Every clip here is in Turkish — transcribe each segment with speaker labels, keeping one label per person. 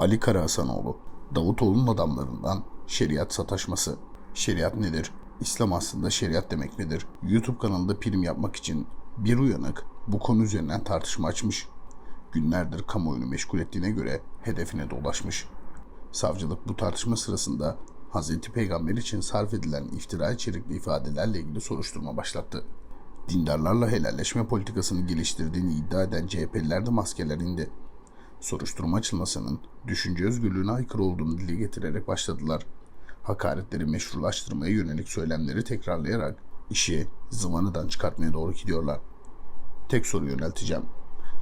Speaker 1: Ali Karahasanoğlu, Davutoğlu'nun adamlarından şeriat sataşması. Şeriat nedir? İslam aslında şeriat demek nedir? YouTube kanalında prim yapmak için bir uyanık bu konu üzerinden tartışma açmış. Günlerdir kamuoyunu meşgul ettiğine göre hedefine de ulaşmış. Savcılık bu tartışma sırasında Hz. Peygamber için sarf edilen iftira içerikli ifadelerle ilgili soruşturma başlattı. Dindarlarla helalleşme politikasını geliştirdiğini iddia eden CHP'liler de maskeler. Soruşturma açılmasının düşünce özgürlüğüne aykırı olduğunu dile getirerek başladılar. Hakaretleri meşrulaştırmaya yönelik söylemleri tekrarlayarak işi zıvanadan çıkartmaya doğru gidiyorlar. Tek soru yönelteceğim.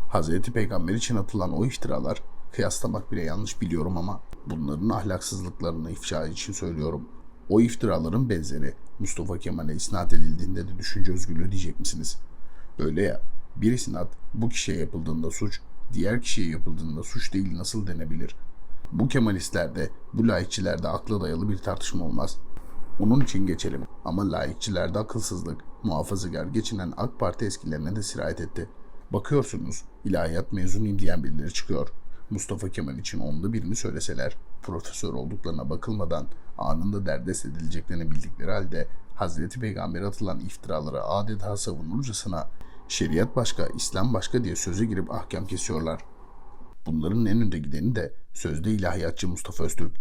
Speaker 1: Hazreti Peygamber için atılan o iftiralar kıyaslamak bile yanlış biliyorum ama bunların ahlaksızlıklarını ifşa için söylüyorum. O iftiraların benzeri Mustafa Kemal'e isnat edildiğinde de düşünce özgürlüğü diyecek misiniz? Öyle ya, bir isnat bu kişiye yapıldığında suç, diğer kişiye yapıldığında suç değil nasıl denebilir? Bu Kemalistlerde, bu laikçilerde akla dayalı bir tartışma olmaz. Onun için geçelim. Ama laikçilerde akılsızlık, muhafazakar geçinen AK Parti eskilerine de sirayet etti. Bakıyorsunuz, ilahiyat mezunuyum diyen birileri çıkıyor. Mustafa Kemal için onda birini söyleseler, profesör olduklarına bakılmadan anında derdest edileceklerini bildikleri halde Hazreti Peygamber'e atılan iftiralara adeta savunurcasına şeriat başka, İslam başka diye söze girip ahkam kesiyorlar. Bunların en önde gideni de sözde ilahiyatçı Mustafa Öztürk.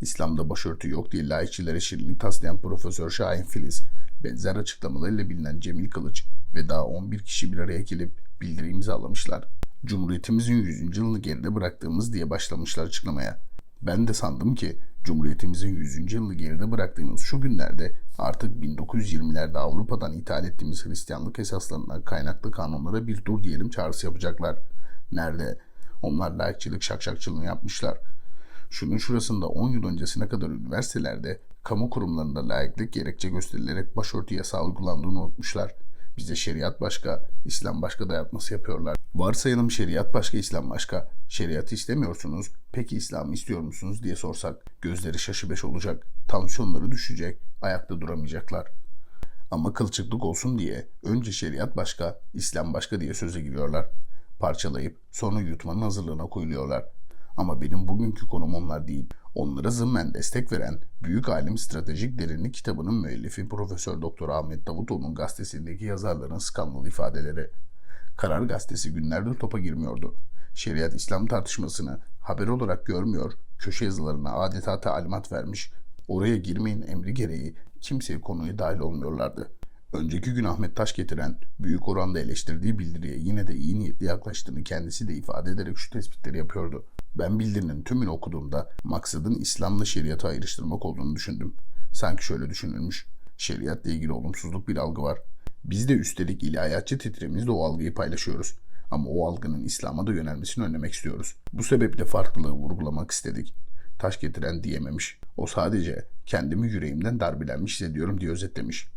Speaker 1: İslam'da başörtü yok diye laikçilere şirinlik taslayan Profesör Şahin Filiz, benzer açıklamalarıyla bilinen Cemil Kılıç ve daha 11 kişi bir araya gelip bildiri imzalamışlar. Cumhuriyetimizin 100. yılını geride bıraktığımız diye başlamışlar açıklamaya. Ben de sandım ki Cumhuriyetimizin 100. yılını geride bıraktığımız şu günlerde artık 1920'lerde Avrupa'dan ithal ettiğimiz Hristiyanlık esaslarından kaynaklı kanunlara bir dur diyelim çağrısı yapacaklar. Nerede? Onlar layıkçılık şakşakçılığını yapmışlar. Şunun şurasında 10 yıl öncesine kadar üniversitelerde, kamu kurumlarında layıklık gerekçe gösterilerek başörtü yasağı uygulandığını unutmuşlar. Bize şeriat başka, İslam başka dayatması yapıyorlar. Varsayalım şeriat başka, İslam başka. Şeriatı istemiyorsunuz, peki İslam'ı istiyor musunuz diye sorsak gözleri şaşı beş olacak, tansiyonları düşecek, ayakta duramayacaklar. Ama kılçıklık olsun diye önce şeriat başka, İslam başka diye söze giriyorlar. Parçalayıp sonra yutmanın hazırlığına koyuluyorlar. Ama benim bugünkü konum onlar değil. Onlara zımmen destek veren Büyük Alim Stratejik Derinlik kitabının müellifi Profesör Doktor Ahmet Davutoğlu'nun gazetesindeki yazarların skandal ifadeleri. Karar gazetesi günlerdir topa girmiyordu. Şeriat İslam tartışmasını haber olarak görmüyor, köşe yazılarına adeta talimat vermiş, oraya girmeyin emri gereği kimseye konuya dahil olmuyorlardı. Önceki gün Ahmet Taş getiren büyük oranda eleştirdiği bildiriye yine de iyi niyetli yaklaştığını kendisi de ifade ederek şu tespitleri yapıyordu. Ben bildirinin tümünü okuduğumda maksadın İslam'la şeriatı ayrıştırmak olduğunu düşündüm. Sanki şöyle düşünülmüş. Şeriatla ilgili olumsuzluk bir algı var. Biz de üstelik ilahiyatçı titremizle o algıyı paylaşıyoruz. Ama o algının İslam'a da yönelmesini önlemek istiyoruz. Bu sebeple farklılığı vurgulamak istedik. Taş getiren diyememiş. O sadece kendimi yüreğimden darbelenmiş hissediyorum diye özetlemiş.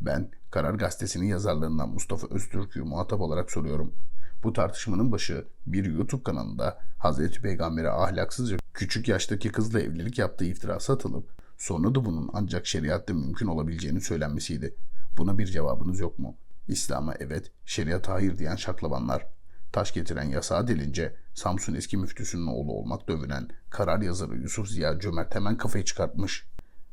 Speaker 1: Ben Karar Gazetesi'nin yazarlarından Mustafa Öztürk'ü muhatap olarak soruyorum. Bu tartışmanın başı bir YouTube kanalında Hazreti Peygamber'e ahlaksızca küçük yaştaki kızla evlilik yaptığı iftirası atılıp sonra da bunun ancak şeriatta mümkün olabileceğini söylenmesiydi. Buna bir cevabınız yok mu? İslam'a evet, şeriata hayır diyen şaklabanlar. Taş getiren yasağı delince Samsun eski müftüsünün oğlu olmakta övünen karar yazarı Yusuf Ziya Cömert hemen kafayı çıkartmış.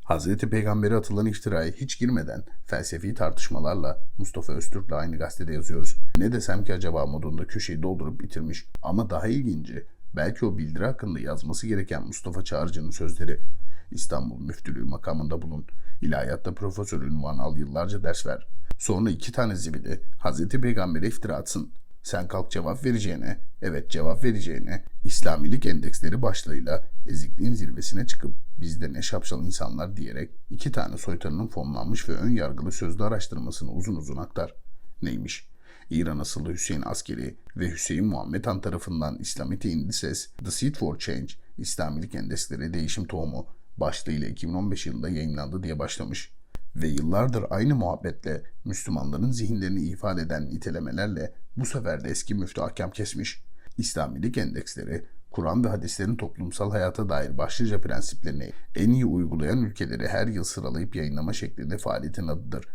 Speaker 1: Hazreti Peygamber'e atılan iftiraya hiç girmeden felsefi tartışmalarla Mustafa Öztürk'le aynı gazetede yazıyoruz. Ne desem ki acaba modunda köşeyi doldurup bitirmiş. Ama daha ilginci belki o bildiri hakkında yazması gereken Mustafa Çağrıcı'nın sözleri. İstanbul Müftülüğü makamında bulun. İlahiyatta profesör ünvanı al yıllarca ders ver. Sonra iki tane zibidi Hazreti Peygamber'e iftira atsın. Sen kalk cevap vereceğine, evet cevap vereceğine, İslamilik endeksleri başlığıyla ezikliğin zirvesine çıkıp bizde ne şapşal insanlar diyerek iki tane soytarının fonlanmış ve ön yargılı sözlü araştırmasını uzun uzun aktar. Neymiş? İran asıllı Hüseyin Askeri ve Hüseyin Muhammed Han tarafından Islamity Indices, The Seed for Change, İslamilik endeksleri değişim tohumu başlığıyla 2015 yılında yayınlandı diye başlamış ve yıllardır aynı muhabbetle Müslümanların zihinlerini ifade eden nitelemelerle bu sefer de eski müftü ahkam kesmiş. İslamilik endeksleri, Kur'an ve hadislerin toplumsal hayata dair başlıca prensiplerini en iyi uygulayan ülkeleri her yıl sıralayıp yayınlama şeklinde faaliyetin adıdır.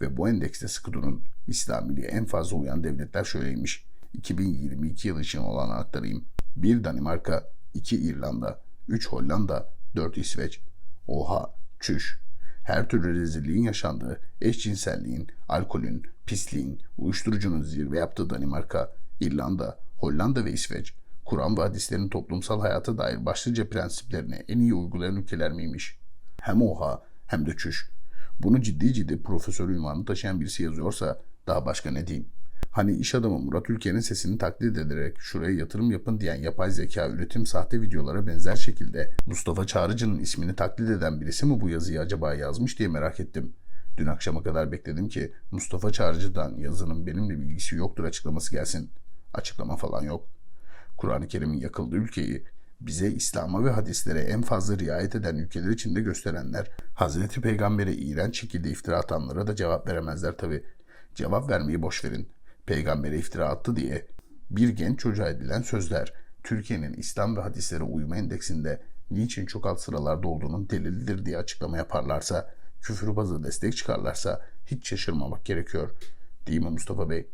Speaker 1: Ve bu endekste sıkı durun. İslamiliğe en fazla uyan devletler şöyleymiş. 2022 yılı için olan aktarayım. 1 Danimarka, 2 İrlanda, 3 Hollanda, 4 İsveç. Oha, çüş. Her türlü rezilliğin yaşandığı, eşcinselliğin, alkolün, pisliğin, uyuşturucunun zirve yaptığı Danimarka, İrlanda, Hollanda ve İsveç, Kur'an ve hadislerin toplumsal hayata dair başlıca prensiplerini en iyi uygulayan ülkeler miymiş? Hem oha hem de çüş. Bunu ciddi ciddi profesör ünvanı taşıyan birisi yazıyorsa daha başka ne diyeyim? Hani iş adamı Murat Ülker'in sesini taklit ederek şuraya yatırım yapın diyen yapay zeka üretim sahte videolara benzer şekilde Mustafa Çağrıcı'nın ismini taklit eden birisi mi bu yazıyı acaba yazmış diye merak ettim. Dün akşama kadar bekledim ki Mustafa Çağrıcı'dan yazının benimle bilgisi yoktur açıklaması gelsin. Açıklama falan yok. Kur'an-ı Kerim'in yakıldığı ülkeyi bize İslam'a ve hadislere en fazla riayet eden ülkeler içinde gösterenler Hazreti Peygamber'e iğrenç şekilde iftira atanlara da cevap veremezler tabi. Cevap vermeyi boş verin. Peygamber'e iftira attı diye bir genç çocuğa edilen sözler Türkiye'nin İslam ve hadislere uyma endeksinde niçin çok alt sıralarda olduğunun delilidir diye açıklama yaparlarsa, küfürbazı destek çıkarlarsa hiç şaşırmamak gerekiyor. Değil mi Mustafa Bey?